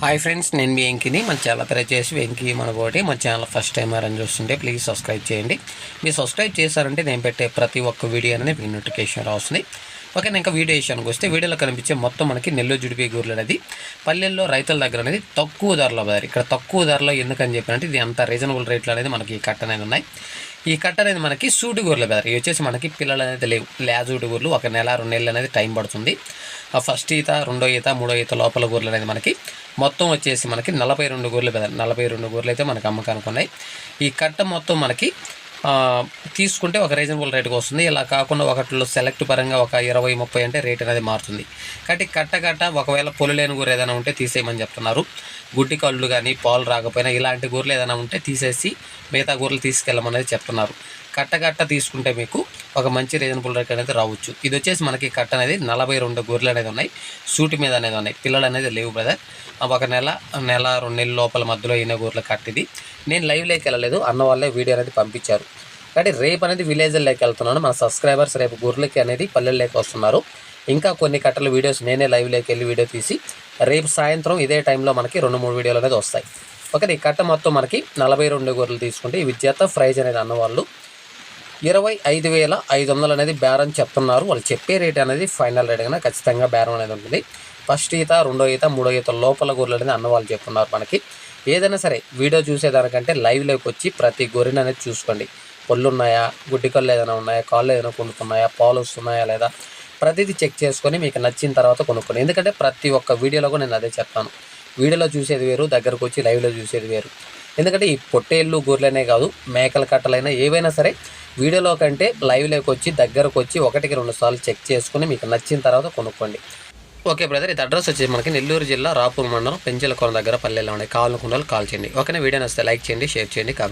Hi friends నేను మీ వెంకిని. మన channel పేరు వచ్చేసి వెంకీ మనకోటి మన ఛానల్ ఫస్ట్ టైం అరేంజ్ చూస్తుంటే ప్లీజ్ సబ్స్క్రైబ్ చేయండి. మీరు సబ్స్క్రైబ్ చేశారంటే నేను పెట్టే ప్రతి ఒక్క వీడియో అనేది మీకు నోటిఫికేషన్ రాస్తుంది. ఓకే నేను ఇంకా వీడియో విషయానికి వస్తే వీడియోలో కనిపించే మొత్తం మనకి నెల్లూరు జుడిపి గూర్లు అనేది పల్లెల్లో రైతుల దగ్గర అనేది తక్కువ ధరలో పడారు ఇక్కడ తక్కువ ధరలో ఎందుకని చెప్పినట్టు ఇది అంత రీజనబుల్ రేట్లు అనేది మనకి ఈ కట్ట అనేది ఉన్నాయి. ఈ కట్ట అనేది మనకి సూటి గూర్లు బెదర్ ఇవి వచ్చేసి మనకి పిల్లలు అనేది లేవు. లేజూటి గూర్లు. ఒక నెల రెండు నెలలు అనేది టైం పడుతుంది. ఆ ఫస్ట్ ఈత రెండో ఈత మూడో ఈత లోపల గూర్లు అనేది మనకి మొత్తం వచ్చేసి మనకి నలభై రెండు గొర్రెలు నలభై రెండు గొర్రెలు అయితే మనకి అమ్మకానికి ఉన్నాయి. ఈ కట్ట మొత్తం మనకి తీసుకుంటే ఒక రీజనబుల్ రేట్కి వస్తుంది. ఇలా కాకుండా ఒకటిలో సెలెక్ట్ పరంగా ఒక ఇరవై ముప్పై అంటే రేట్ అనేది మారుతుంది. కాబట్టి కట్ట కట్ట ఒకవేళ పొలి లేని ఏదైనా ఉంటే తీసేయమని చెప్తున్నారు. గుడ్డి కళ్ళు కానీ పాలు రాకపోయినా ఇలాంటి గూరలు ఏదైనా ఉంటే తీసేసి మిగతా గూరలు తీసుకెళ్ళమనేది చెప్తున్నారు. కట్ట కట్ట తీసుకుంటే మీకు ఒక మంచి రీజనబుల్ రేట్ అనేది రావచ్చు. ఇది వచ్చేసి మనకి కట్ట అనేది నలభై రెండు గొర్రెలు అనేది ఉన్నాయి. సూటి మీద అనేది ఉన్నాయి. పిల్లలు అనేది లేవు బ్రదర్ ఒక నెల నెల రెండు నెలల లోపల మధ్యలో అయిన గొర్రెలు కట్టిది. నేను లైవ్లోకి వెళ్ళలేదు. అన్న వాళ్ళే వీడియో అనేది పంపించారు. కానీ రేపు అనేది విలేజ్లోకి వెళ్తున్నాను. మన సబ్స్క్రైబర్స్ రేపు గొర్రెలకి అనేది పల్లెల్లోకి వస్తున్నారు. ఇంకా కొన్ని కట్టల వీడియోస్ నేనే లైవ్లోకి వెళ్ళి వీడియో తీసి రేపు సాయంత్రం ఇదే టైంలో మనకి రెండు మూడు వీడియోలు అనేది వస్తాయి. ఓకే ఈ కట్ట మొత్తం మనకి నలభై రెండు గొర్రెలు తీసుకుంటే ఈ విద్యార్థ ప్రైజ్ అనేది అన్నవాళ్ళు ఇరవై ఐదు వేల ఐదు వందలు అనేది బేరం చెప్తున్నారు. వాళ్ళు చెప్పే రేట్ అనేది ఫైనల్ రేట్ కన్నా ఖచ్చితంగా బేరం అనేది ఉంటుంది. ఫస్ట్ ఈత రెండో ఈత మూడో ఈత లోపల గొర్రెలు అనేది అన్నవాళ్ళు చెప్తున్నారు మనకి. ఏదైనా సరే వీడియో చూసేదానికంటే లైవ్లోకి వచ్చి ప్రతి గొర్రెని అనేది చూసుకోండి. పళ్ళు ఉన్నాయా గుడ్డి కళ్ళు ఏదైనా ఉన్నాయా కాళ్ళు ఏదైనా కొనుక్కున్నాయా పాలు వస్తున్నాయా లేదా ప్రతిదీ చెక్ చేసుకొని మీకు నచ్చిన తర్వాత కొనుక్కోండి. ఎందుకంటే ప్రతి ఒక్క వీడియోలో కూడా నేను అదే చెప్తాను వీడియోలో చూసేది వేరు దగ్గరకు వచ్చి లైవ్లో చూసేది వేరు. ఎందుకంటే ఈ పొట్టేళ్ళు గొర్రెలనే కాదు మేకల కట్టలైనా ఏవైనా సరే వీడియోలో కంటే లైవ్లోకి వచ్చి దగ్గరకు వచ్చి ఒకటికి రెండు సార్లు చెక్ చేసుకుని మీకు నచ్చిన తర్వాత కొనుక్కోండి. ఓకే బ్రదర్ ఇది అడ్రస్ వచ్చేసి మనకి నెల్లూరు జిల్లా రాపూర్ మండలం పెంచలకొన దగ్గర పల్లెల్లో ఉన్నాయి. కావాలనుకున్న వాళ్ళు కాల్ చేయండి. ఓకేనా వీడియో నచ్చితే లైక్ చేయండి షేర్ చేయండి కామెంట్